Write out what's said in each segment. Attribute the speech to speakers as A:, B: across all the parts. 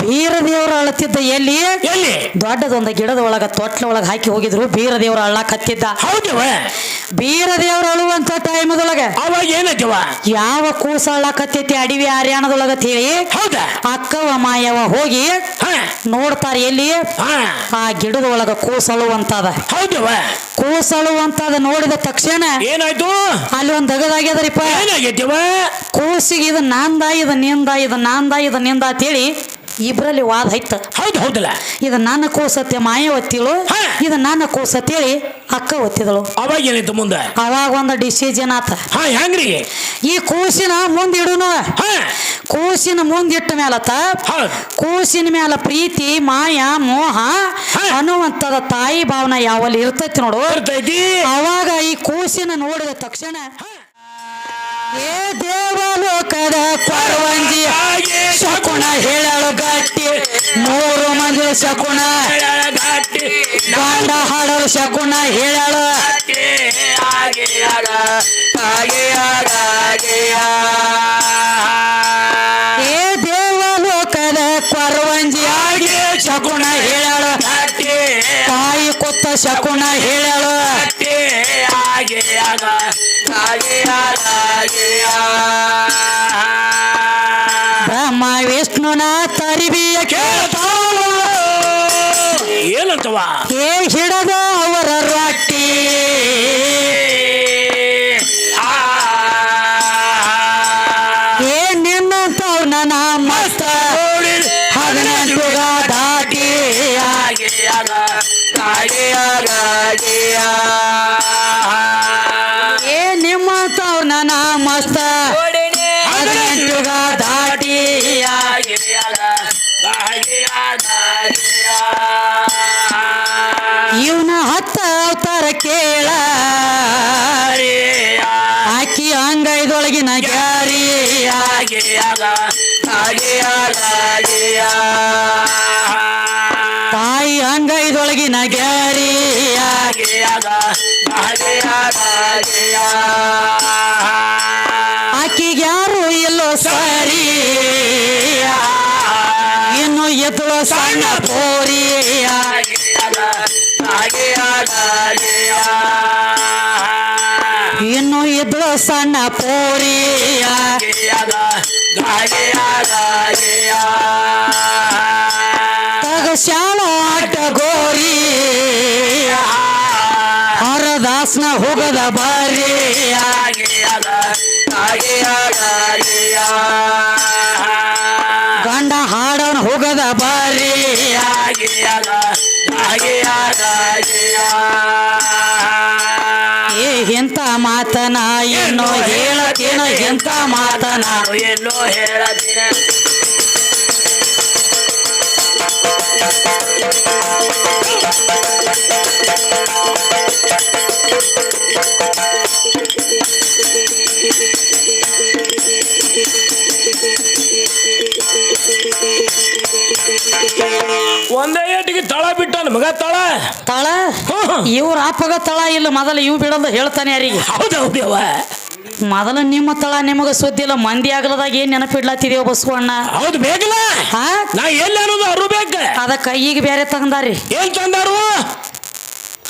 A: ಬೀರ ದೇವ್ರ ಅಳತಿದ್ದ ಎಲ್ಲಿ?
B: ಎಲ್ಲಿ?
A: ದೊಡ್ಡದೊಂದು ಗಿಡದ ಒಳಗ ತೊಟ್ಲ ಒಳಗ ಹಾಕಿ ಹೋಗಿದ್ರು ಬೀರ ದೇವ್ರ ಅಳ್ಳಾಕತ್ತಿದ್ದ
B: ಹೌದವ?
A: ಬೀರ ದೇವ್ರ ಅಳುವಂತ ಟೈಮದೊಳಗ
B: ಅವಾಗ
A: ಯಾವ ಕೂಸ ಅಳ್ಳಕತ್ತೈತಿ ಅಡವಿ ಹರಿಯಾಣದೊಳಗ ಹೇಳಿ
B: ಹೌದಾ?
A: ಅಕ್ಕವ ಮಾಯವ ಹೋಗಿ ನೋಡ್ತಾರ ಎಲ್ಲಿ? ಆ ಗಿಡದ ಒಳಗ ಕೂಸಳುವಂತದ
B: ಹೌದವ?
A: ಕೂಸಳುವಂತದ ನೋಡಿದ ತಕ್ಷಣ
B: ಏನಾಯ್ತು?
A: ಅಲ್ಲಿ ಒಂದ್ ದಗದಾಗ್ಯದರಿಪ್ಪ.
B: ಏನಾಗೈತಿವ
A: ಕೂಸಿಗೆ ಇದು ನಾಂದ ಇದು ನಿಂದ ಇದು ನಾಂದ ಇದು ನಿಂದ ಅಂತೇಳಿ ಇಬ್ರಲ್ಲಿ ವಾದ ಐತ
B: ಹೌದು ಹೌದಲ್ಲ?
A: ಇದು ನನ್ನ ಕೂಸತ್ತೆ ಮಾಯ ಒತ್ತಿಳು
B: ಹಾ.
A: ಇದು ನನ್ನ ಕೂಸತ್ತೇಳಿ ಅಕ್ಕ ಒತ್ತಿದಳು.
B: ಅವಾಗ ಏನಾಯ್ತು ಮುಂದೆ?
A: ಅವಾಗ ಒಂದು ಡಿಸಿಷನ್ ಆತ.
B: ಹಾ ಹೆಂಗ್ರಿ?
A: ಈ ಕೂಸಿನ ಮುಂದಿಡುನು
B: ಹಾ.
A: ಕೂಸಿನ ಮುಂದಿಟ್ಟ ಮೇಲತ್ತ.
B: ಹೌದು
A: ಕೂಸಿನ ಮೇಲೆ ಪ್ರೀತಿ ಮಾಯ ಮೋಹ
B: ಹಾ.
A: ಅನ್ನುವಂಥದ ತಾಯಿ ಭಾವನೆ ಯಾವಲ್ಲಿ ಇರ್ತೈತಿ ನೋಡು.
B: ಬರ್ತೈತಿ
A: ಅವಾಗ ಈ ಕೂಸಿನ ನೋಡಿದ ತಕ್ಷಣ ಏ ದೇವಲೋಕದ ಲೋಕದ
B: ಪರವಂಜಿ
A: ಶಕುನ ಹೇಳಲು ಗಟ್ಟಿ. ಮೂರು ಮಂದಿ ಶಕುನ
B: ಘಾಟಿ
A: ಗಂಡ ಹಾಡಲು ಶಕುನ ಹೇಳಲು.
B: ಹಾಗೆ ಏನಂತವ
A: ಏನ್ ಹಿಡದ ಅವರ ರಾಟಿ ಏ ನಿನ್ನಂತ ನನ್ನ ಮಸ್ತ ಹದಿನೆಂಟು ದಾಟಿ ಅಂಗೈದೊಳಗಿನ ಗ್ಯಾರಿ ಆಕಿಗೆ ಯಾರು ಎಲ್ಲೋ ಸರಿ ಇನ್ನು ಎದುವ ಸಣ್ಣ ಪೋರಿಯ? ಇನ್ನು ಎದುವ ಸಣ್ಣ ಪೋರಿ ಹರದಾಸ್ನ ಹೋಗದ ಬಾರಿ. ಗಂಡ ಹಾಡವನ ಹೋಗದ ಬಾರಿ. ಎಂತ ಮಾತನ? ಏನೋ ಹೇಳಕೇನ ಎಂತ ಮಾತನ?
B: ಎಲ್ಲೋ ಹೇಳದಿನ ಒಂದೇ ಏಟಿಗೆ ತಳ ಬಿಟ್ಟಾನ ಮಗ ತಳ?
A: ತಳ? ಇವ್ರ ಅಪ್ಪಗ ತಳ ಇಲ್ಲ ಮೊದಲು ಇವು ಬಿಡಲ್ಲ ಹೇಳ್ತಾನೆ ಯಾರಿಗೆ?
B: ಹೌದೌದೇವ
A: ಮೊದಲು ನಿಮ್ಮ ತಳ ನಿಮಗ ಸುದ್ದಿಲ್ಲ ಮಂದಿ ಆಗಲದಾಗ ಏನ್ ನೆನಪಿಡ್ಲತ್ತಿದೇವ ಬಸವಣ್ಣ?
B: ಹೌದು ಬೇಕಲ್ಲ?
A: ಹಾ?
B: ನಾ ಎಲ್ಲಿ ಅನ್ನೋದು ಅರು ಬೇಕ.
A: ಅದ ಕೈಯಿಗೆ ಬೇರೆ ತಗಂದಾರಿ
B: ಏನ್ ತಂದಾರು?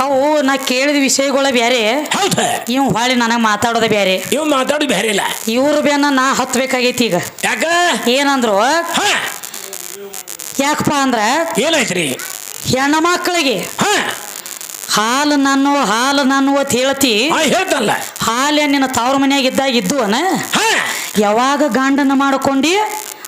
A: ಅವು ನಾ ಕೇಳಿದ ವಿಷಯಗಳ ಬೇರೆ
B: ಹೌದ
A: ಇವ್ ಹೊಳಿ ನನಗೆ ಮಾತಾಡೋದ ಬೇರೆ
B: ಇವ್ ಮಾತಾಡು ಬೇರೆ ಇಲ್ಲ
A: ಇವ್ರ ಬೇನ ನಾ ಹತ್ಬೇಕಾಗೈತಿ ಈಗ.
B: ಯಾಕ?
A: ಏನಂದ್ರು?
B: ಹ.
A: ಯಾಕಪ್ಪ ಅಂದ್ರ?
B: ಏನಾಯ್ತ್ರಿ
A: ಹೆಣ್ಣು ಮಕ್ಕಳಿಗೆ
B: ಹಾ.
A: ಹಾಲು ನನ್ನುವ ಹಾಲು ನನ್ನುವ ಅಂತ ಹೇಳ್ತಿ.
B: ಆ ಹೇಳ್ತಲ್ಲ.
A: ಹಾಲೆ ನಿನ್ನ ತವ್ರ ಮನ್ಯಾಗ ಇದ್ದಾಗ ಇದ್ದುವನ
B: ಹಾ.
A: ಯಾವಾಗ ಗಂಡನ ಮಾಡ್ಕೊಂಡಿ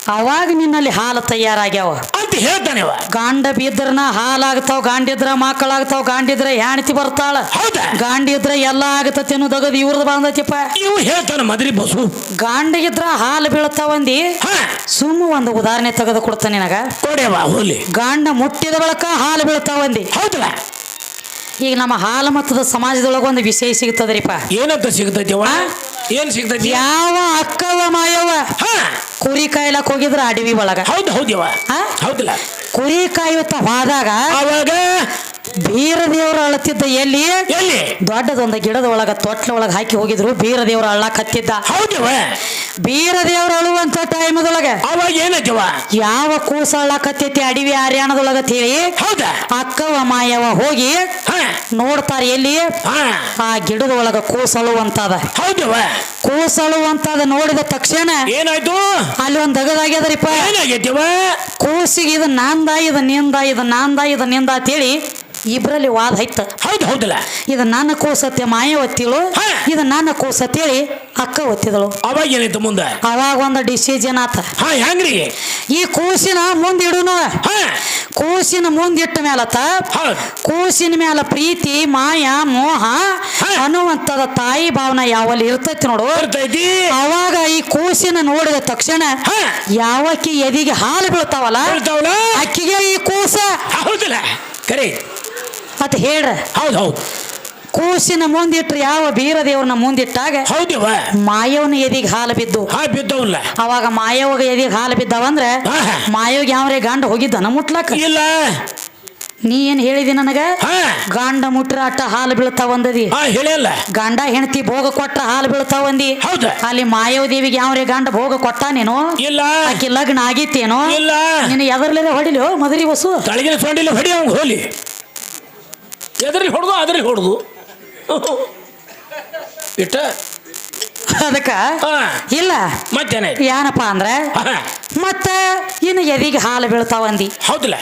A: ಅವಾಗ ನಿನ್ನಲ್ಲಿ ಹಾಲು ತಯಾರಾಗ್ಯಾವ.
B: ಅಂತ ಹೇಳ್ತಾನೆ
A: ಗಾಂಡ ಬಿದ್ರನ ಹಾಲಾಗ್ತಾವ ಗಾಂಡಿದ್ರ ಮಕ್ಕಳಾಗ್ತಾವ ಗಾಂಡಿದ್ರ ಹೆಣ್ತಿ ಬರ್ತಾಳ.
B: ಹೌದಾ?
A: ಗಾಂಡಿದ್ರ ಎಲ್ಲ ಆಗತತಿ ಅನ್ನೋದಗದು ಇವ್ರದ್ದು ಬಂದತಿಪ್ಪ.
B: ಇವು ಹೇಳ್ತಾನೆ ಮದ್ರಿ ಬಸು.
A: ಗಾಂಡಿಗಿದ್ರ ಹಾಲು ಬೀಳ್ತಾವಂದಿ?
B: ಅಂದಿ
A: ಸುಮ್ಮ ಒಂದು ಉದಾಹರಣೆ ತೆಗೆದು ಕೊಡ್ತಾನೆ ನಿನಗ.
B: ಕೊಡೆವ ಹೋಲಿ.
A: ಗಾಂಡ ಮುಟ್ಟಿದ ಬಳಕ ಹಾಲು ಬೀಳ್ತಾವಂದಿ?
B: ಹೌದಲ್ಲ
A: ಈಗ ನಮ್ಮ ಹಾಲು ಮತ್ತದ ಸಮಾಜದೊಳಗ ಒಂದು ವಿಷಯ ಸಿಗ್ತದ್ರಿಪ್ಪ.
B: ಏನಂತ ಸಿಗ್ತೈತಿವ ಏನ್ ಸಿಗ್ತೈತಿ
A: ಯಾವ ಅಕ್ಕವ ಮಾಯವ
B: ಹಾ.
A: ಕುರಿ ಕಾಯ್ಲಕ್ ಹೋಗಿದ್ರ ಅಡವಿ ಒಳಗ.
B: ಹೌದು ಹೌದಿವ? ಹೌದಿಲ್ಲ.
A: ಕುರಿ ಕಾಯುತ್ತ ಹೋದಾಗ
B: ಅವಾಗ
A: ಬೀರ ಅಳತ್ತಿದ್ದ ಅಳತಿದ್ದ ಎಲ್ಲಿ?
B: ಎಲ್ಲಿ?
A: ದೊಡ್ಡದೊಂದು ಗಿಡದ ಒಳಗ ತೊಟ್ಲ ಒಳಗ ಹಾಕಿ ಹೋಗಿದ್ರು ಬೀರ ದೇವ್ರ ಅಳ್ಳಕತ್ತಿದ್ದ.
B: ಹೌದವ
A: ಬೀರ ದೇವ್ರ ಅಳುವಂತ ಟೈಮದೊಳಗ
B: ಅವಾಗ ಏನೈತವ
A: ಯಾವ ಕೂಸ ಅಳ್ಳಕತ್ತೈತಿ ಅಡವಿ ಹರಿಯಾಣದೊಳಗ ಹೇಳಿ
B: ಹೌದಾ?
A: ಅಕ್ಕವ ಮಾಯವ ಹೋಗಿ ನೋಡ್ತಾರ ಎಲ್ಲಿ? ಆ ಗಿಡದ ಒಳಗ ಕೂಸಳುವಂತದ
B: ಹೌದವ
A: ಕೂಸಳುವಂತದ ನೋಡಿದ ತಕ್ಷಣ
B: ಏನಾಯ್ತು?
A: ಅಲ್ಲಿ ಒಂದ್ ದಗದಾಗ್ಯದ್ರಿಪ್ಪ.
B: ಏನಾಗೈತಿವ
A: ಕೂಸಿಗೆ ಇದು ನಾಂದ ಇದು ನಿಂದ ಇದು ನಾಂದ ಇದು ನಿಂದ ಅಂತೇಳಿ ಇಬ್ರಲ್ಲಿ ವಾದ ಐತ
B: ಹೌದು ಹೌದಲ್ಲ?
A: ಇದು ನನ್ನ ಕೂಸತ್ತೆ ಮಾಯ ಒತ್ತಿಳು
B: ಹಾ.
A: ಇದು ನನ್ನ ಕೂಸತ್ತೇಳಿ ಅಕ್ಕ ಒತ್ತಿದಳು.
B: ಅವಾಗ ಏನಾಯ್ತು ಮುಂದೆ?
A: ಅವಾಗ ಒಂದು ಡಿಸಿಷನ್ ಆತ.
B: ಹಾ ಹೆಂಗ್ರಿ?
A: ಈ ಕೂಸಿನ ಮುಂದಿಡುನು
B: ಹಾ.
A: ಕೂಸಿನ ಮುಂದಿಟ್ಟ ಮೇಲತ್ತ
B: ಹೌದು.
A: ಕೂಸಿನ ಮ್ಯಾಲ ಪ್ರೀತಿ ಮಾಯ ಮೋಹ
B: ಹಾ.
A: ಅನ್ನುವಂಥದ ತಾಯಿ ಭಾವನ ಯಾವಲ್ಲಿ ಇರ್ತೈತಿ ನೋಡು.
B: ಬರ್ತೈತಿ
A: ಅವಾಗ ಈ ಕೂಸಿನ ನೋಡಿದ ತಕ್ಷಣ
B: ಹಾ.
A: ಯಾವಕ್ಕಿ ಎದಿಗೆ ಹಾಲು ಬೀಳ್ತಾವಲ್ಲ
B: ಹೇಳ್ತಾವಲ್ಲ
A: ಅಕ್ಕಿಗೆ ಈ ಕೂಸ.
B: ಹೌದಲ್ಲ? ಕರೆ
A: ಅಂತ ಹೇಳ್ರ?
B: ಹೌದು ಹೌದು.
A: ಕೂಸಿನ ಮುಂದಿಟ್ರು ಯಾವ ಬೀರದೇವ್ರನ್ನ ಮುಂದಿಟ್ಟಾಗ
B: ಹೌದವ
A: ಮಾಯವನ ಎದಿಗೆ ಹಾಲು ಬಿದ್ದು.
B: ಹಾ ಬಿದ್ದವಲ್ಲ
A: ಅವಾಗ ಮಾಯವಾಗ ಎದಿಗೆ ಹಾಲು ಬಿದ್ದಾವಂದ್ರೆ
B: ಹಾ.
A: ಮಾಯವಾಗ ಯಾವ್ರೆ ಗಂಡ ಹೋಗಿದ್ದನ ಮುಟ್ಲಕ್ಕ?
B: ಇಲ್ಲ.
A: ನೀ ಏನ್ ಹೇಳಿದಿ ನನಗ?
B: ಹಾ.
A: ಗಂಡ ಮುಟ್ರ ಅಟ್ಟ ಹಾಲು ಬೀಳ್ತಾವಂದದಿ.
B: ಹಾ ಹೇಳಿಲ್ಲ
A: ಗಂಡ ಹೆಂಡತಿ ಭೋಗ ಕೊಟ್ಟ ಹಾಲು ಬೀಳ್ತಾವಂದಿ.
B: ಹೌದು.
A: ಅಲ್ಲಿ ಮಾಯವ ದೇವಿಗೆ ಯಾವ್ರೆ ಗಂಡ ಭೋಗ ಕೊಟ್ಟಾನೇನೋ?
B: ಇಲ್ಲ.
A: ಆಕಿ ಲಗ್ನ ಆಗಿತ್ತೇನೋ?
B: ಇಲ್ಲ.
A: ನಿನ್ನ ಎದರ್ಲೇನೆ ಹೊಡಿಲಿ ಮದರಿ ಬಸ್ಸು
B: ತಳಗಿನ ಸೊಂಡಿಲ್ಲ ಹೊಡಿ ಅವ್ನು ಹೋಲಿ. ಎದ್ರಲ್ಲಿ ಹೊಡೆದು ಅದ್ರಲ್ಲಿ ಹೊಡೆದು. ಇಟ್ಟ?
A: ಅದಕ್ಕೆ? ಇಲ್ಲ.
B: ಮತ್ತೇನಾಯ್ತು
A: ಏನಪ್ಪ ಅಂದ್ರೆ?
B: ಮತ್ತೆ
A: ಮತ್ತ ಇನ್ನು ಎದಿಗೆ ಹಾಲು ಬೀಳ್ತಾವಂದಿ
B: ಹೌದಲ್ಲ.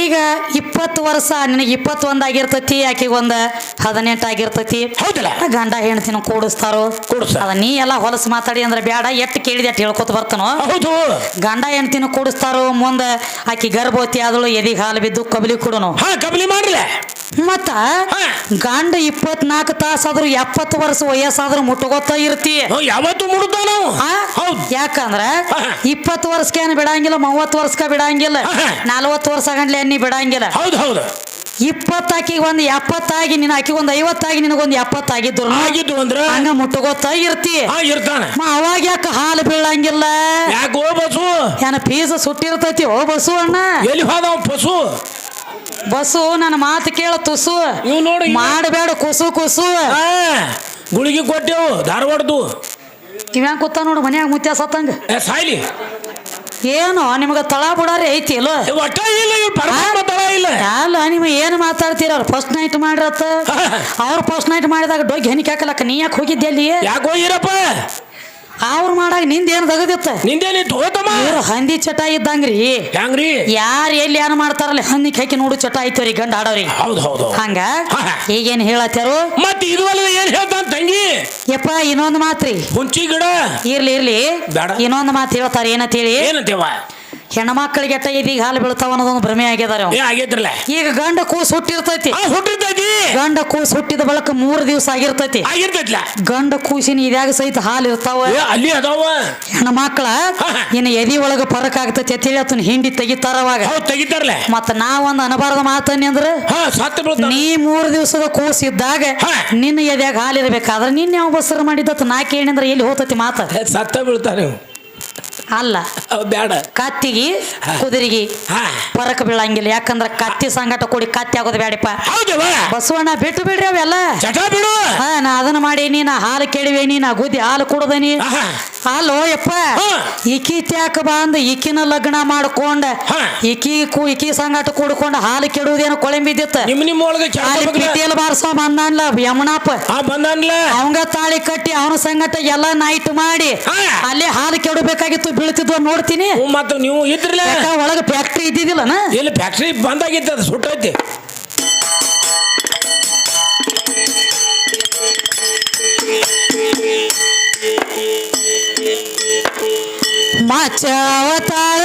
A: ಈಗ ಇಪ್ಪತ್ತು ವರ್ಷ ನಿನಗೆ ಇಪ್ಪತ್ತೊಂದು ಆಗಿರ್ತೈತಿ ಆಕಿಗೆ ಒಂದು ಹದಿನೆಂಟು ಆಗಿರ್ತೈತಿ.
B: ಹೌದಲ್ಲ.
A: ಗಂಡ ಹೆಣ್ತಿನ ಕೂಡಿಸ್ತಾರೋ?
B: ಕೂಡಿಸ್ತಾರ.
A: ಅದ ನೀ ಎಲ್ಲ ಹೊಲಸು ಮಾತಾಡಿ ಅಂದ್ರೆ ಬೇಡ ಎಟ್ಟು ಕೇಳಿದೆ ಅಟ್ ಹೇಳ್ಕೊತ ಬರ್ತಾನೋ?
B: ಹೌದು.
A: ಗಂಡ ಹೆಣ್ತಿನ ಕೂಡಿಸ್ತಾರೋ ಮುಂದೆ ಆಕಿ ಗರ್ಭವತಿ ಆದಳು ಎದಿಗೆ ಹಾಲು ಬಿದ್ದು ಕಬಲಿ ಕೊಡೋನು?
B: ಹಾ ಕಬಲಿ ಮಾಡಿಲ್ಲ
A: ಮತ್ತ. ಗಂಡ ಇಪ್ಪತ್ನಾಲ್ಕು ತಾಸಾದ್ರು ಎಪ್ಪತ್ತು ವರ್ಷ ವಯಸ್ಸಾದ್ರೂ ಮುಟ್ಟಗೋತ ಇರ್ತಿ.
B: ಯಾವತ್ತು ಮುಡುತ್ತ ನಾವು?
A: ಯಾಕಂದ್ರ ಇಪ್ಪತ್ತು ವರ್ಷಕ್ಕೇನು ಬಿಡಂಗಿಲ್ಲ ಮೂವತ್ತು ವರ್ಷಕ್ಕೆ ಬಿಡಂಗಿಲ್ಲ. ನಲ್ವತ್ತು ವರ್ಷ ಗಂಟ್ಲೆ ಎಣ್ಣಿ ಬಿಡಂಗಿಲ್ಲ.
B: ಹೌದು ಹೌದು.
A: ಇಪ್ಪತ್ತಾಕಿ ಒಂದು ಎಪ್ಪತ್ತಾಗಿ ನಿನ್ನ ಆಕಿಗೆ ಒಂದು ಐವತ್ತಾಗಿ ನಿನಗೊಂದು ಎಪ್ಪತ್ತಾಗಿದ್ರು.
B: ಆಗಿದ್ದು ಅಂದ್ರೆ?
A: ಹಂಗ ಮುಟ್ಟುಗೊತ್ತ ಇರ್ತಿ.
B: ಹಾ ಇರ್ತಾನ.
A: ಮ ಅವಾಗ ಯಾಕೆ ಹಾಲು ಬೀಳಂಗಿಲ್ಲ?
B: ಯಾಕೋ ಬಸ್ಸು
A: ಏನ ಫೀಸ್ ಸುಟ್ಟಿರ್ತೈತಿ? ಓ ಬಸು ಅಣ್ಣ.
B: ಎಲ್ಲಿ ಹೋದ ಪಶು
A: ಬಸು ನನ್ನ ಮಾತು ಕೇಳ ತುಸು.
B: ಇವ್ ನೋಡಿ
A: ಮಾಡಬೇಡ ಕುಸು ಕುಸು.
B: ಗುಳಿಗೆ ಕೊಟ್ಟೆವು ಧಾರವಾಡದು
A: ಇವ್ಯಾಂಗ ಕೂತ ನೋಡು ಮನ್ಯಾಗ ಮುತ್ಯ ಸತ್ತಂಗ
B: ಏ ಸಾಯ್ಲಿ.
A: ಏನು? ನಿಮ್ಗೆ ತಳ ಬಿಡಾರಿ ಐತಿ ಇಲ್ಲ
B: ಒಟ್ಟ ಇಲ್ಲ ಇವ್ ಪರಮಾತ್ಮ ತಳ ಇಲ್ಲ.
A: ಅಲ್ಲ ನಿಮ್ಮ ಏನು ಮಾತಾಡ್ತೀರ? ಅವ್ರು ಫಸ್ಟ್ ನೈಟ್ ಮಾಡ್ರತ್ತ. ಅವ್ರು ಫಸ್ಟ್ ನೈಟ್ ಮಾಡಿದಾಗ ಡೊಗ್ ಹೆಣಿಕಾಕಲಕ್ಕ ನೀ ಯಾಕೆ ಹೋಗಿದ್ದೆ ಅಲ್ಲಿ?
B: ಯಾಕೆ ಇರಪ್ಪ
A: ಅವ್ರು ಮಾಡಾಗ ನಿಂದ ಏನು ತೆಗದಿತ್ತ
B: ನಿಂದೇನಿತ್ತು ಹೋತಮ್ಮ
A: ಇವ್ರು ಹಂದಿ ಚಟ ಇದ್ದಂಗ್ರಿ.
B: ಹೆಂಗ್ರಿ
A: ಯಾರು ಎಲ್ಲಿ ಏನು ಮಾಡ್ತಾರಲ್ಲ ಹಂದಿ ಹಾಕಿ ನೋಡು ಚಟ ಐತವ್ರಿ ಗಂಡ ಆಡೋರಿ
B: ಹೌದು ಹೌದು
A: ಹಂಗ? ಈಗೇನ್ ಹೇಳತ್ತಾರು
B: ಮತ್ತೆ ಇದು ಏನ್ ಹೇಳ್ತಾನ ತಂಗಿ?
A: ಯಪ್ಪ ಇನ್ನೊಂದು ಮಾತ್ರಿ.
B: ಹುಂಚಿ ಗಿಡ.
A: ಇರ್ಲಿ ಇರ್ಲಿ.
B: ಬೇಡ.
A: ಇನ್ನೊಂದು ಮಾತು ಹೇಳ್ತಾರೆ ಏನಂತೇಳಿ?
B: ಏನಂತೇವ?
A: ಹೆಣ್ಮಕ್ಳಿಗೆ ಇದೀಗ ಹಾಲು ಬೀಳ್ತಾವ ಅನ್ನೋದೊಂದು ಭ್ರಮೆ ಆಗ್ಯದಾರ
B: ಏ ಆಗೈತ್ರಲ್ಲ
A: ಈಗ ಗಂಡ ಕೂಸ್ ಹುಟ್ಟಿರ್ತೈತಿ.
B: ಆ ಹುಟ್ಟಿರ್ತೈತಿ.
A: ಗಂಡ ಕೂಸ್ ಹುಟ್ಟಿದ ಬಳಕ ಮೂರು ದಿವಸ ಆಗಿರ್ತೈತಿ.
B: ಆಗಿರ್ತೈತ್ಲ.
A: ಗಂಡ ಕೂಸಿನ ಇದ್ಯಾಗ ಸಹಿತ ಹಾಲು ಇರ್ತಾವ?
B: ಏ ಅಲ್ಲಿ ಅದಾವ.
A: ಹೆಣ್ಮಕ್ಳ ಇನ್ನು ಎದಿ ಒಳಗ ಫರಕ್ ಆಗ್ತೈತಿ ಅಂತೇಳಿ ಅದನ್ನ ಹಿಂಡಿ ತೆಗಿತಾರ ಅವಾಗ.
B: ಹೌದ್ ತೆಗಿತಾರಲ್ಲ.
A: ಮತ್ತ ನಾವೊಂದು ಅನಬಾರದ ಮಾತನ್ನಿ ಅಂದ್ರ
B: ಹಾ ಸತ್ತ
A: ನೀ ಮೂರು ದಿವಸದ ಕೂಸ್ ಇದ್ದಾಗ
B: ಹಾ.
A: ನಿನ್ನ ಎದ್ಯಾಗ ಹಾಲು ಇರ್ಬೇಕಾದ್ರೆ ನಿನ್ನ ಯಾವ ಬಸರ ಮಾಡಿದ್ದ ನಾಕೇನಂದ್ರೆ ಎಲ್ಲಿ ಹೋತತಿ ಮಾತ?
B: ಸತ್ತ ಬೀಳ್ತಾನೆ ಇವ್.
A: ಅಲ್ಲ.
B: ಬೇಡ
A: ಕತ್ತಿಗೆ ಕುದುರೆಗಿ ಪರಕ್ ಬೀಳಂಗಿಲ್ಲ. ಯಾಕಂದ್ರ ಕತ್ತಿ ಸಂಗಟ ಕೂಡಿ ಕತ್ತಿ ಆಗೋದು ಬೇಡಪ್ಪ ಬಸವಣ್ಣ ಬಿಟ್ಟು ಬಿಡ್ರಿ ಅವೆಲ್ಲ. ಹಾ ನಾ ಅದನ್ನ ಮಾಡೀನಿ ನಾ ಹಾಲು ಕೇಳಿವೇನಿ ನಾ ಗುದ್ದಿ ಹಾಲು ಕುಡ್ದನಿ. ಅಲ್ಲೋ ಯಪ್ಪ.
B: ಈಕಿ
A: ಇಕಿ ತ್ಯಾಕ ಬಂದ್ ಇಕಿನ ಲಗ್ನ ಮಾಡ್ಕೊಂಡ
B: ಈಕಿ
A: ಇಕಿ ಕು ಇಕಿ ಸಂಗಟ ಕೂಡ್ಕೊಂಡ ಹಾಲು ಕೆಡುವುದೇನು ಕೊಳೆಂಬಿದ್ದಿತ್ತ
B: ನಿಮ್ ನಿಮ್ ಒಳಗೆ
A: ಪಿಟಿಯಲ್ಲಿ ಬಾರ್ಸೋ ಬಂದಾನ್ಲ ಯಮುನಪ್ಪ
B: ಬಂದನ್ಲ?
A: ಅವಂಗ ತಾಳಿ ಕಟ್ಟಿ ಅವನ ಸಂಗಟ ಎಲ್ಲ ನೈಟ್ ಮಾಡಿ ಅಲ್ಲಿ ಹಾಲು ಕೆಡಬೇಕಾಗಿತ್ತು ಬೀಳ್ತಿದ್ವ ನೋಡ್ತೀನಿ.
B: ಮತ್ತ ನೀವು ಇದ್ರಲ್ಲ?
A: ಒಳಗ ಫ್ಯಾಕ್ಟ್ರಿ ಇದ್ದಿದ್ದಿಲ್ಲನ?
B: ಇಲ್ಲಿ ಫ್ಯಾಕ್ಟ್ರಿ ಬಂದಾಗಿತ್ತು ಅದು ಸುಟ್ಟೈತಿ
A: ಮಚ್ಚ ಅವತಾರ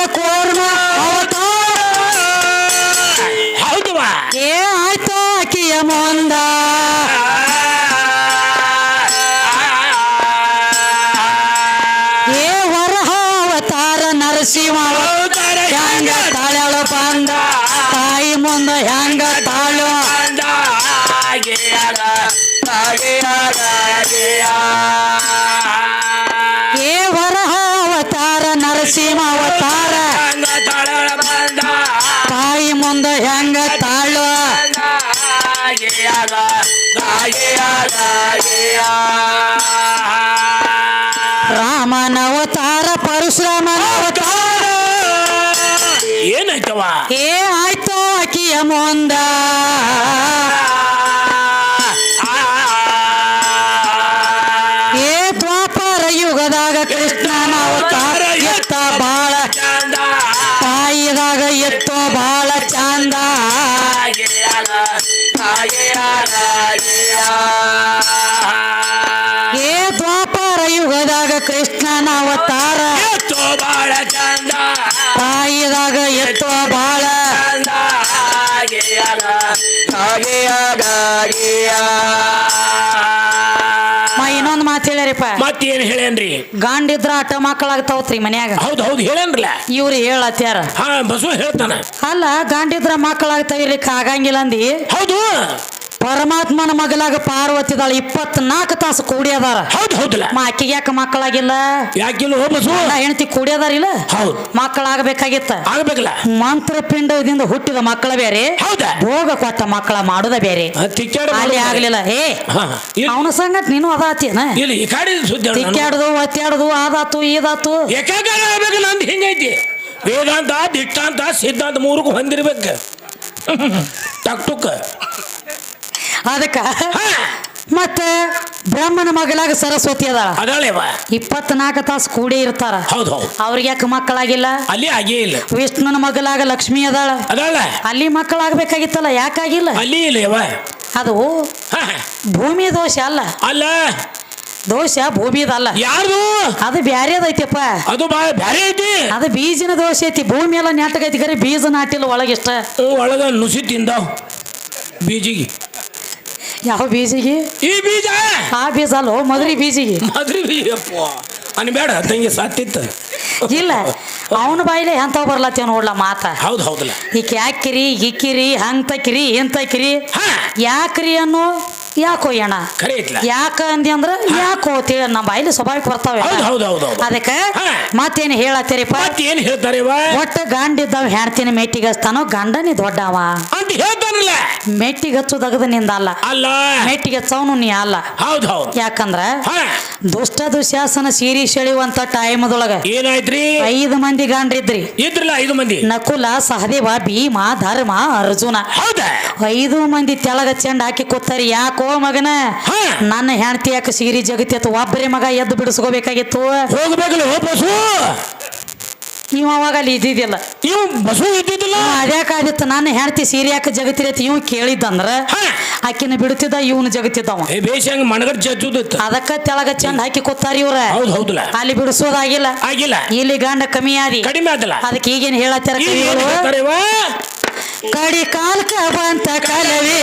A: ತಾರ. ತಾಯಿ ಮುಂದ ಹೆಂಗ ತಾಳು ರಾಮನ ಅವತಾರ ಪರಶುರಾಮನ ಅವತಾರ.
B: ಏನಾಯ್ತವ?
A: ಏ ಆಯ್ತು ಅಕ್ಕಿಯ ಮುಂದ?
B: ಹೇಳೇನ್ರಿ?
A: ಗಾಂಡಿದ್ರ ಅಟ ಮಕ್ಕಳಾಗ್ತಾವತ್ರಿ ಮನ್ಯಾಗ.
B: ಹೌದು ಹೌದು ಹೇಳೇನ್ರಿ
A: ಇವ್ರು ಹೇಳತ್ಯಾರ.
B: ಹಾ ಬಸವ ಹೇಳ್ತಾನ.
A: ಅಲ್ಲ ಗಾಂಡಿದ್ರ ಮಕ್ಕಳಾಗ್ತಾವ ಇರ್ಲಿಕ್ಕೆ ಆಗಂಗಿಲ್ಲ ಅಂದಿ
B: ಹೌದು.
A: ಪರಮಾತ್ಮನ ಮಗಲಾಗ ಪಾರ್ವತಿದಾಳ ಇಪ್ಪತ್ನಾಲ್ಕು ತಾಸು ಕೂಡಿಯದಾರ.
B: ಹೌದು ಹೌದಲ್ಲ
A: ಆಕಿಗೆ ಯಾಕೆ ಮಕ್ಕಳಾಗಿಲ್ಲ?
B: ಯಾಕಿಲ್ಲ ಹೋ
A: ಹೆಂಡತಿ ಕೂಡಿಯದಾರ ಇಲ್ಲ?
B: ಹೌದು.
A: ಮಕ್ಕಳಾಗಬೇಕಾಗಿತ್ತ?
B: ಆಗ್ಬೇಕಲ್ಲ.
A: ಮಂತ್ರಪಿಂಡದಿಂದ ಹುಟ್ಟಿದ ಮಕ್ಕಳ ಬೇರೆ.
B: ಹೌದಾ.
A: ಭೋಗ ಕೊಟ್ಟ ಮಕ್ಕಳ ಮಾಡುದ ಬೇರೆ. ಅಲ್ಲಿ ಆಗ್ಲಿಲ್ಲ. ಏ
B: ಹಾ
A: ಅವನ ಸಂಗಟ ನೀನು ಅದಾತಿಯನ. ತಿಕ್ಕಾಡ್ದು ಒತ್ತಾಡ್ದು ಆದಾತು ಈದಾತು.
B: ಹಿಂಗೈತಿ. ವೇದಾಂತ ದಿಟ್ಟಾಂತ ಸಿದ್ಧಾಂತ ಮೂರಕ್ಕೂ ಹೊಂದಿರ್ಬೇಕು. ಟಕ್ ಟುಕ್.
A: ಅದಕ್ಕ ಮತ್ತೆ ಬ್ರಹ್ಮನ ಮಗಳಾಗ ಸರಸ್ವತಿ ಅದಾಳ.
B: ಅದಾಳೆವ
A: ಇಪ್ಪತ್ನಾಲ್ಕು ತಾಸು ಕೂಡಿ ಇರ್ತಾರ
B: ಹೌದು ಹೌದು.
A: ಅವ್ರಿಗೆ ಯಾಕೆ ಮಕ್ಕಳಾಗಿಲ್ಲ?
B: ಅಲ್ಲಿ ಆಗೇ ಇಲ್ಲ.
A: ವಿಷ್ಣುನ ಮಗಳಾಗ ಲಕ್ಷ್ಮಿ ಅದಾಳ.
B: ಅದಾಳ.
A: ಅಲ್ಲಿ ಮಕ್ಕಳಾಗಬೇಕಾಗಿತ್ತಲ್ಲ ಯಾಕಾಗಿಲ್ಲ?
B: ಅಲ್ಲಿ ಇಲ್ಲ ಯವ್ವ.
A: ಅದು ಭೂಮಿ ದೋಷ ಅಲ್ಲ.
B: ಅಲ್ಲ.
A: ದೋಷ ಭೂಮಿದಲ್ಲ
B: ಯಾರು
A: ಅದು ಬ್ಯಾರೇದೈತಿಪ್ಪ
B: ಅದು ಬ್ಯಾರೆ ಐತಿ.
A: ಅದು ಬೀಜಿನ ದೋಷ ಐತಿ. ಭೂಮಿ ಎಲ್ಲ ನೆಟ್ಟಗೈತಿ ಕರೆ ಬೀಜ ನಾಟಿಲ್ಲ ಒಳಗಿಷ್ಟ.
B: ಇಷ್ಟ ಒಳಗ ನುಸಿ ತಿಂದ ಬೀಜಿಗೆ.
A: ಯಾವ ಬೀಜಿಗೆ?
B: ಈ ಬೀಜ?
A: ಆ ಬೀಜ ಅಲ್ಲೋ ಮದ್ರಿ ಬೀಜಿಗೆ.
B: ಮದ್ರಿ ಬೀಜಪ್ಪ ಅನ್ ಅನ್ಬೇಡ ತಂಗಿ ಸಾತಿತ್ತು
A: ಇಲ್ಲ ಅವನ ಬಾಯಿಲೆ ಎಂತ ಬರ್ಲತ್ತೇವ ನೋಡ್ಲ ಮಾತ?
B: ಹೌದು ಹೌದಲ್ಲ
A: ಈಕೆ ಯಾಕಿರಿ ಇಕ್ಕಿರಿ ಹಂಗ್ ಏನ್ ತಕಿರಿ
B: ಹಾ.
A: ಯಾಕ್ರಿ ಅನ್ನೋ ಯಾಕೋ ಏಣ
B: ಖರೆ ಐತ್ಲ.
A: ಯಾಕ ಅಂದಿ ಅಂದ್ರ ಯಾಕೋ ಅಂತೇಳಿ ನಮ್ಮ ಬಾಯಿಲಿ ಸ್ವಾಭಾವಿಕ ಬರ್ತಾವೆ
B: ಹೌದು ಹೌದು ಹೌದು ಹೌದು.
A: ಅದಕ್ಕ
B: ಹಾ.
A: ಮತ್ತೇನು ಹೇಳತ್ತೀರಿಪ್ಪ?
B: ಏನು ಏನ್ ಹೇಳ್ತಾರೆ ಇವ
A: ಒಟ್ಟ ಗಂಡಿದ್ದಾವ ಹೆಣ್ತಿನ ಮೇಟಿಗಸ್ತಾನೋ ಗಂಡನಿ ದೊಡ್ಡವ.
B: ಅಂತ ಹೇಳ್ತಾನಲ್ಲ
A: ಮೆಟ್ಟಿಗೆ ಹಚ್ಚುದಗದ ನಿಂದ ಅಲ್ಲ.
B: ಅಲ್ಲ.
A: ಮೆಟ್ಟಿಗೆ ಹಚ್ಚವನು ನೀ ಅಲ್ಲ.
B: ಹೌದು ಹೌದು.
A: ಯಾಕಂದ್ರ ದುಷ್ಟ ದುಶಾಸನ ಸೀರಿ ಸೆಳೆಯುವಂತ ಟೈಮದೊಳಗ
B: ಏನಾಯ್ತ್ರಿ?
A: ಐದು ಮಂದಿ ಗಾಂಡ್ರಿದ್ರಿ.
B: ಇದ್ರಲ್ಲ ಐದು ಮಂದಿ?
A: ನಕುಲ ಸಹದೇವ ಭೀಮ ಧರ್ಮ ಅರ್ಜುನ.
B: ಹೌದಾ.
A: ಐದು ಮಂದಿ ತೆಳಗ ಚೆಂಡ ಹಾಕಿ ಕೊತ್ತಾರಿ ಯಾಕೋ ಮಗನ. ನನ್ನ ಹೆಂಡತಿ ಯಾಕೆ ಸೀರಿ ಜಗತ್ತಿತ್ತು ಒಬ್ಬರೇ ಮಗ ಎದ್ದು ಬಿಡಿಸ್ಕೋಬೇಕಾಗಿತ್ತು?
B: ಹೋಗ್ಬೇಕಲ್ಲ ಹೋ
A: ನೀವು ಅವಾಗ ಅಲ್ಲಿ ಇದ್ದಿದ್ದಿಲ್ಲ.
B: ಇವ್ ಬಸು ಇದ್ದಿದ್ದಿಲ್ಲ.
A: ಅದ್ಯಾಕಾದಿತ್ತು ನಾನು ಹೆಂಡತಿ ಸೀರೆ ಯಾಕೆ ಜಗತ್ತಿರತ್ತಿ ಇವ್ ಕೇಳಿದ್ದಂದ್ರ. ಆಕಿನ ಬಿಡುತ್ತಿದ್ದ ಇವನು ಜಗತ್ತಿದ್ದವ.
B: ಏ ಬೇಷ್ ಹಂಗ ಚಚ್ಚುದಿತ್ತು
A: ಅದಕ್ಕ ತೆಳಗ ಚಂದ ಹಾಕಿ ಕೂತಾರ ಇವ್ರ.
B: ಹೌದು ಹೌದಲ್ಲ
A: ಅಲ್ಲಿ ಬಿಡಿಸೋದಾಗಿಲ್ಲ.
B: ಆಗಿಲ್ಲ.
A: ಇಲ್ಲಿ ಗಂಡ ಕಮ್ಮಿ ಆದಿ.
B: ಕಡಿಮೆ ಆದಲ್ಲ.
A: ಅದಕ್ಕೆ ಈಗೇನ್ ಹೇಳತ್ತಾರ? ಕಡಿ ಕಾಲ್ಕ ಬಂತ ಕಲವೇ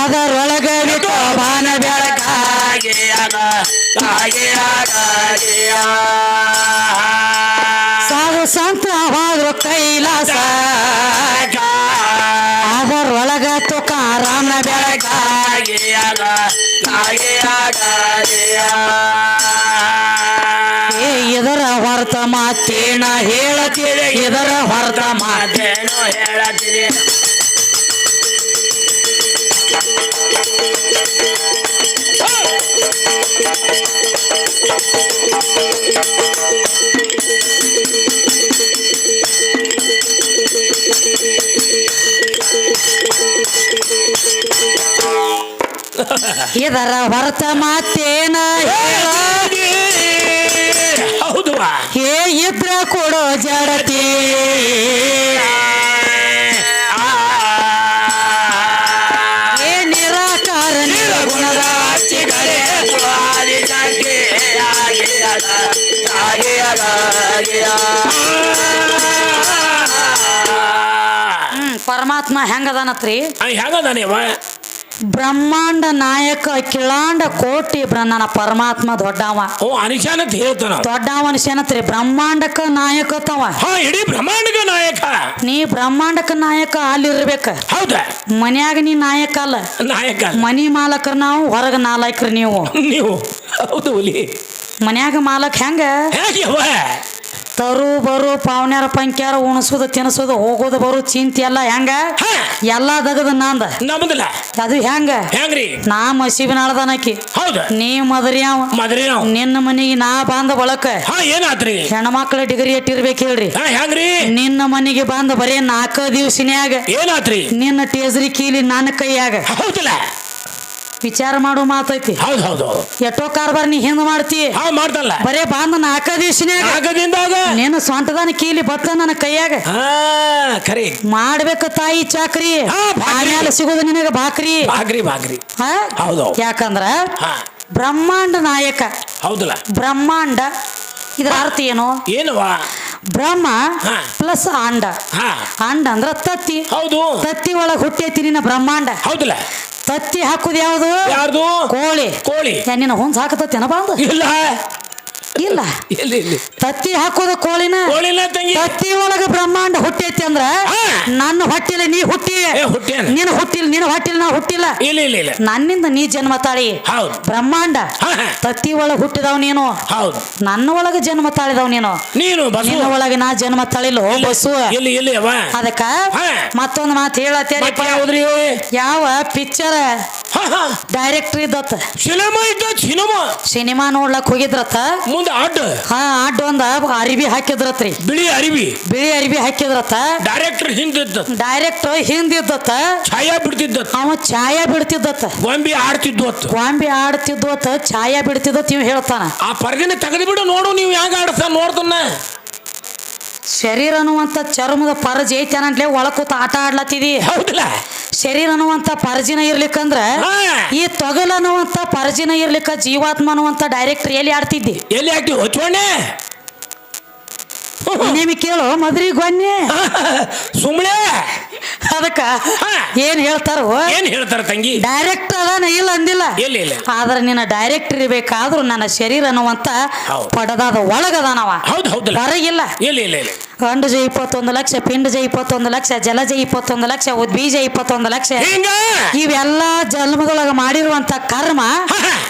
A: ಅದರೊಳಗ ಬಾನ ಬೆಳಕ ಸಾಧು ಸಂತವಾದ್ರು ಕೈಲಾಸ. ಅದರೊಳಗ ತುಕಾರಾಮನ ಬೆಳಕ ಇದರ ಹೊರತ ಮಾತೇನ ಇದರ ಹೊರತ ಮಾತೆ ಇದರ ಹೊರತ ಮಾತೇನ ಹೇಳ
B: ಹೌದು
A: ಏ ಇದ್ರ ಕೊಡೋ ಜಡತಿ ಪರಮಾತ್ಮ ಹೆಂಗದಾನತ್ರಿ?
B: ಹೆಂಗದಾನೇವ
A: ಬ್ರಹ್ಮಾಂಡ ನಾಯಕ ಕಿಳಾಂಡ ಕೋಟಿ ಬ್ರಹ್ಮನ ನನ್ನ ಪರಮಾತ್ಮ ದೊಡ್ಡವ.
B: ಓ ಅನಿಶಾನ್ ಅಂತ ಹೇಳ್ತಾನ.
A: ದೊಡ್ಡವ ಅನ್ಸೇನತ್ರಿ ಬ್ರಹ್ಮಾಂಡಕ್ಕ ನಾಯಕತ್ತವ.
B: ಹಾ ಇಡೀ ಬ್ರಹ್ಮಾಂಡಕ ನಾಯಕ.
A: ನೀ ಬ್ರಹ್ಮಾಂಡಕ ನಾಯಕ ಅಲ್ಲಿರ್ಬೇಕ.
B: ಹೌದಾ?
A: ಮನ್ಯಾಗ ನೀ ನಾಯಕ ಅಲ್ಲ.
B: ನಾಯಕ
A: ಮನಿ ಮಾಲಕರು ನಾವು ಹೊರಗ ನಾಲಾಯಕ್ರಿ ನೀವು.
B: ನೀವು. ಹೌದು ಹುಲಿ.
A: ಮನ್ಯಾಗ ಮಾಲಕ ಹೆಂಗ? ತರು ಬರು ಪಾವನ್ಯಾರ ಪಂಕ್ಯಾರ ಉಣಸೋದು ತಿನ್ಸೋದು ಹೋಗೋದು ಬರು ಚಿಂತೆ ಎಲ್ಲ ಹೆಂಗ? ಎಲ್ಲಾ ದಗದ ನಂದ.
B: ನಮ್ದಿಲ್ಲ
A: ಅದು ಹೆಂಗ?
B: ಹೆಂಗ್ರಿ?
A: ನಾ ಮಸೀಬಿನಾಳ್ದನಕಿ
B: ಹೌದು.
A: ನೀ ಮದರಿ ಅವ.
B: ಮದ್ರಿ ನಾವು
A: ನಿನ್ನ ಮನೆಗೆ ನಾ ಬಂದ ಬಳಕ.
B: ಹಾ ಏನಾತ್ರಿ
A: ಹೆಣ್ಮಕ್ಳ ಡಿಗ್ರಿ ಇಟ್ಟಿರ್ಬೇಕು ಹೇಳ್ರಿ.
B: ಹಾ ಹೆಂಗ್ರಿ?
A: ನಿನ್ನ ಮನೆಗೆ ಬಂದ ಬರೀ ನಾಲ್ಕ ದಿವ್ಸನ್ಯಾಗ.
B: ಏನಾದ್ರಿ?
A: ನಿನ್ನ ಟೇಜ್ರಿ ಕೀಲಿ ನನ್ನ ಕೈಯಾಗ.
B: ಹೌದಲ್ಲ.
A: ವಿಚಾರ ಮಾಡು ಮಾತೈತಿ.
B: ಹೌದು ಹೌದು.
A: ಎಷ್ಟೋ ಕಾರ್ಬಾರ್ ನೀ ಹೆಂಗ್ ಮಾಡ್ತಿ.
B: ಹಾ ಮಾಡ್ದಲ್ಲ.
A: ಬರೇ ಬಂದ ನಾಲ್ಕ ದಿವ್ಸನ್ಯಾಗ
B: ಆಗದಿಂದಾಗ
A: ನಿನ್ನ ಸ್ವಂತದಾನ ಕೀಲಿ ಬತ್ತ ನನ್ನ ಕೈಯಾಗ.
B: ಹಾ ಖರಿ
A: ಮಾಡ್ಬೇಕು ತಾಯಿ ಚಾಕ್ರಿ.
B: ಹಾ, ಬಾಕ್ರಿ.
A: ಆಮೇಲೆ ಸಿಗೋದು ನಿನಗ ಬಾಕ್ರಿ
B: ಬಾಗ್ರಿ ಬಾಗ್ರಿ
A: ಹಾ?
B: ಹೌದು.
A: ಯಾಕಂದ್ರ
B: ಹಾ.
A: ಬ್ರಹ್ಮಾಂಡ ನಾಯಕ.
B: ಹೌದಲ್ಲ.
A: ಬ್ರಹ್ಮಾಂಡ. ಇದರ ಅರ್ಥ ಏನು?
B: ಏನು
A: ಬ್ರಹ್ಮ
B: ಹಾ.
A: ಪ್ಲಸ್ ಅಂಡ
B: ಹಾ.
A: ಅಂಡ ಅಂದ್ರ ತತ್ತಿ.
B: ಹೌದು.
A: ತತ್ತಿ ಒಳಗ್ ಹುಟ್ಟೈತಿ ನಿನ್ನ ಬ್ರಹ್ಮಾಂಡ.
B: ಹೌದಲ್ಲ.
A: ತತ್ತಿ ಹಾಕುದು ಯಾವ್ದು?
B: ಯಾರ್ದು?
A: ಕೋಳಿ.
B: ಕೋಳಿ.
A: ಹೊಂದ್ ನಿನ್ನ ಬಾಂದು
B: ಇಲ್ಲ.
A: ಇಲ್ಲ. ತತ್ತಿ ಹಾಕೋದ ಕೋಳಿನ?
B: ಕೋಳಿನ ತಂಗಿ.
A: ತತ್ತಿ ಒಳಗ ಬ್ರಹ್ಮಾಂಡ ಹುಟ್ಟೈತಿ ಅಂದ್ರ
B: ಹಾ.
A: ನನ್ನ ಹೊಟ್ಟಿಲ್ಲ ನೀ ಹುಟ್ಟಿ.
B: ಏ
A: ನೀನು ಹುಟ್ಟಿಲ್ಲ ನೀನು ಹೊಟ್ಟಿಲ್ಲ ನಾ ಹುಟ್ಟಿಲ್ಲ.
B: ಇಲ್ಲ ಇಲ್ಲ ಇಲ್ಲ.
A: ನನ್ನಿಂದ ನೀ ಜನ್ಮ ತಾಳಿ.
B: ಹೌದು.
A: ಬ್ರಹ್ಮಾಂಡ.
B: ಹಾ ಹಾ.
A: ತತ್ತಿ ಒಳಗ ಹುಟ್ಟಿದವ್ ನೀನು.
B: ಹೌದು.
A: ನನ್ನ ಒಳಗ ಜನ್ಮ ತಾಳಿದವ್ ನೀನು.
B: ನೀನು ಬಸವ.
A: ನಿನ್ನ ಒಳಗ ನಾ ಜನ್ಮ ತಾಳಿಲ್ಲ ಬಸ್ಸು
B: ಇಲ್ಲಿ ಇಲ್ಲಿ ಅವ
A: ಅದಕ್ಕ
B: ಹಾ.
A: ಮತ್ತೊಂದು ಮಾತು ಹೇಳತ್ತೇರಿ
B: ಮತ್ತೆ ಯಾವ್ದ್ರಿ
A: ಯಾವ ಪಿಕ್ಚರ್? ಡೈರೆಕ್ಟರ್ ಇದ್ದತ್ತ.
B: ಸಿನಿಮಾ ಇದ್ದ ಸಿನಿಮಾ
A: ಸಿನಿಮಾ ನೋಡ್ಲಕ್ ಹೋಗಿದ್ರತ್ತ.
B: ಮುಂದೆ ಅಡ್ಡ.
A: ಹಾ ಅಡ್ಡ ಒಂದ ಅರಿಬಿ ಹಾಕಿದ್ರತ್ರಿ.
B: ಬಿಳಿ ಅರಿವಿ
A: ಬಿಳಿ ಅರಿಬಿ ಹಾಕಿದ್ರತ್ತ.
B: ಡೈರೆಕ್ಟರ್ ಹಿಂದಿದ್ದ
A: ಡೈರೆಕ್ಟರ್ ಹಿಂದಿದ್ದತ್ತ
B: ಛಾಯಾ ಬಿಡ್ತಿದ್ದ
A: ಅವ ಛಾಯಾ ಬಿಡ್ತಿದ್ದತ್ತ.
B: ಗೊಂಬಿ ಆಡ್ತಿದ್ವು ಅತ್ತು
A: ಗೊಂಬಿ ಆಡ್ತಿದ್ವತ್ತ ಛಾಯಾ ಬಿಡ್ತಿದ್ದತ್ ಇವ್ ಹೇಳ್ತಾನ.
B: ಆ ಪರದಿನ ತೆಗೆದು ಬಿಡು ನೋಡು ನೀವು ಹೆಂಗ ಆಡ್ತಾನ ನೋಡ್ತಾನ.
A: ಶರೀರ ಅನ್ನುವಂತ ಚರ್ಮದ ಪರಜಿ ಐತೆ ಒಳ ಕೂತ ಆಟ ಆಡ್ಲತ್ತಿದಿ.
B: ಹೌದಲ್ಲ
A: ಶರೀರ ಅನ್ನುವಂತ ಪರಜಿನ ಇರ್ಲಿಕ್ಕಂದ್ರ. ಈ ತೊಗಲ್ ಅನ್ನುವಂತ ಪರಜಿನ ಇರ್ಲಿಕ್ಕ ಜೀವಾತ್ಮ ಅನ್ನುವಂತ ಡೈರೆಕ್ಟರ್ ಎಲ್ಲಿ ಆಡ್ತಿದ್ದಿ?
B: ಎಲ್ಲಿ ಹಾಕ್ತಿ ಹೊಚ್ಕೊಂಡೆ
A: ನಿಮಗೆ ಕೇಳು ಮದ್ರಿ ಗೊನ್ನೆ
B: ಸುಮ್ಳೆ
A: ಅದಕ್ಕ
B: ಹಾ.
A: ಏನ್ ಹೇಳ್ತಾರೋ?
B: ಏನ್ ಹೇಳ್ತಾರ ತಂಗಿ?
A: ಡೈರೆಕ್ಟ್ ಅದಾನ? ಇಲ್ಲ ಅಂದಿಲ್ಲ.
B: ಇಲ್ಲ ಇಲ್ಲ.
A: ಆದ್ರೆ ನಿನ್ನ ಡೈರೆಕ್ಟ್ ಇರ್ಬೇಕಾದ್ರೂ ನನ್ನ ಶರೀರ ಅನ್ನುವಂತ
B: ಹೌದು.
A: ಪಡದಾದ ಒಳಗದಾನವ.
B: ಹೌದು ಹೌದಲ್ಲ?
A: ಹೊರಗಿಲ್ಲ.
B: ಇಲ್ಲ ಇಲ್ಲ ಇಲ್ಲ.
A: ಅಂಡಜ ಇಪ್ಪತ್ತೊಂದು ಲಕ್ಷ ಪಿಂಡಜ ಇಪ್ಪತ್ತೊಂದು ಲಕ್ಷ ಜಲಜ ಇಪ್ಪತ್ತೊಂದು ಲಕ್ಷ ಉದ್ಬೀಜ ಇಪ್ಪತ್ತೊಂದು ಲಕ್ಷ. ಇವೆಲ್ಲ ಜನ್ಮದೊಳಗ ಮಾಡಿರುವಂತ ಕರ್ಮ.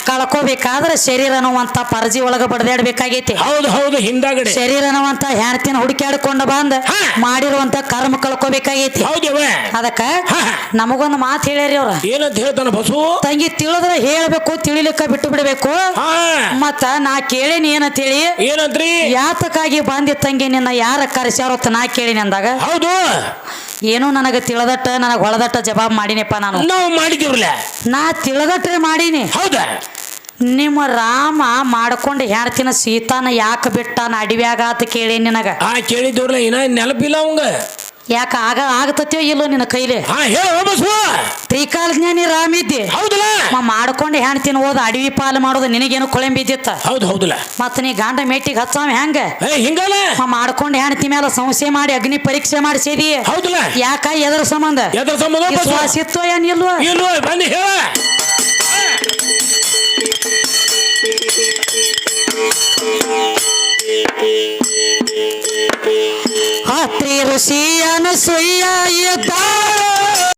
A: ಕಳ್ಕೋಬೇಕಾದ್ರೆ ಶರೀರ ಅನ್ನುವಂತ ಪರಜಿ ಒಳಗ ಬಡದಾಡ್ಬೇಕಾಗೈತಿ.
B: ಹೌದು ಹೌದು ಹಿಂದಾಗಡೆ.
A: ಶರೀರ ಅನ್ನುವಂತ ಹೆಣ್ತಿನ ಹುಡುಕ್ಯಾಡ್ಕೊಂಡು ಬಂದ. ಮಾಡಿರುವಂತ ಕರ್ಮ ಕಳ್ಕೋಬೇಕಾಗೈತಿ. ಅದಕ್ಕ. ನಮಗೊಂದು ಮಾತು ಹೇಳ್ಯಾರಿ ಅವ್ರ.
B: ಏನಂತ ಹೇಳ್ತಾನ ಬಸು?
A: ತಂಗಿ ತಿಳಿದ್ರೆ ಹೇಳ್ಬೇಕು ತಿಳಿಲಿಕ್ಕ ಬಿಟ್ಟು ಬಿಡಬೇಕು ಮತ್ತ ನಾ ಕೇಳೇನಿ ಏನಂತೇಳಿ
B: ಏನಂತ್ರಿ?
A: ಯಾತಕ್ಕಾಗಿ ಬಂದಿ ತಂಗಿ ನಿನ್ನ ಯಾರ ಕರೆಸ್ಯಾರತ್ತ ನಾ ಕೇಳಿನಿ ಅಂದಾಗ
B: ಹೌದು.
A: ಏನು ನನಗೆ ತಿಳದಟ್ಟ ನನಗೆ ಹೊಳದಟ್ಟ ಜವಾಬ್ ಮಾಡಿನಪ್ಪ ನಾನು.
B: ನಾವು ಮಾಡಿದಿವ್ರಲ್ಲ.
A: ನಾ ತಿಳದಟ್ರೆ ಮಾಡೀನಿ.
B: ಹೌದಾ.
A: ನಿಮ್ಮ ರಾಮ ಮಾಡ್ಕೊಂಡು ಹೆಣ್ತಿನ ಸೀತಾನ ಯಾಕೆ ಬಿಟ್ಟ ನಾ ಅಡಿವ್ಯಾಗ ಅಂತ ಕೇಳಿ ನಿನಗ.
B: ಆ ಕೇಳಿದಿವ್ರಲ್ಲ ಇನ್ನ ನೆನಪಿಲ್ಲ ಅವಂಗ.
A: ಯಾಕ ಆಗ ಆಗತತ್ಯೋ ಇಲ್ಲೋ ನಿನ್ನ ಕೈಲಿ?
B: ಹಾ ಹೇಳ ಬಸು
A: ತ್ರಿಕಾಲ ಜ್ಞಾನಿ ರಾಮಿದ್ದಿ.
B: ಹೌದಲ್ಲ?
A: ಹೆಣ್ ಹೆಣ್ತಿನ ಹೋದ ಅಡವಿ ಪಾಲು ಮಾಡೋದು ನಿನಗೇನು ಕೊಳೆಂಬಿದ್ದಿತ್ತ
B: ಹೌದು ಹೌದಲ್ಲ.
A: ಮತ್ತ ನೀ ಗಂಡ ಮೇಟಿಗೆ ಹಚ್ಚಾವ ಹೆಂಗ?
B: ಏ ಹಿಂಗಲ್ಲ?
A: ಮ ಮಾಡ್ಕೊಂಡು ಹೆಣ್ತಿ ಮೇಲೆ ಸಂಶಯ ಮಾಡಿ ಅಗ್ನಿ ಪರೀಕ್ಷೆ ಮಾಡಿಸಿದಿ
B: ಹೌದಲ್ಲ?
A: ಯಾಕ ಎದರ ಸಂಬಂಧ?
B: ಎದ್ರ ಸಂಬಂಧ ಇಲ್ವ? ಬಂದು ಹೇಳ.
A: ಹತ್ರಿ ಋಷಿಯನ ಸುಯ್ಯ ಇದ್ದ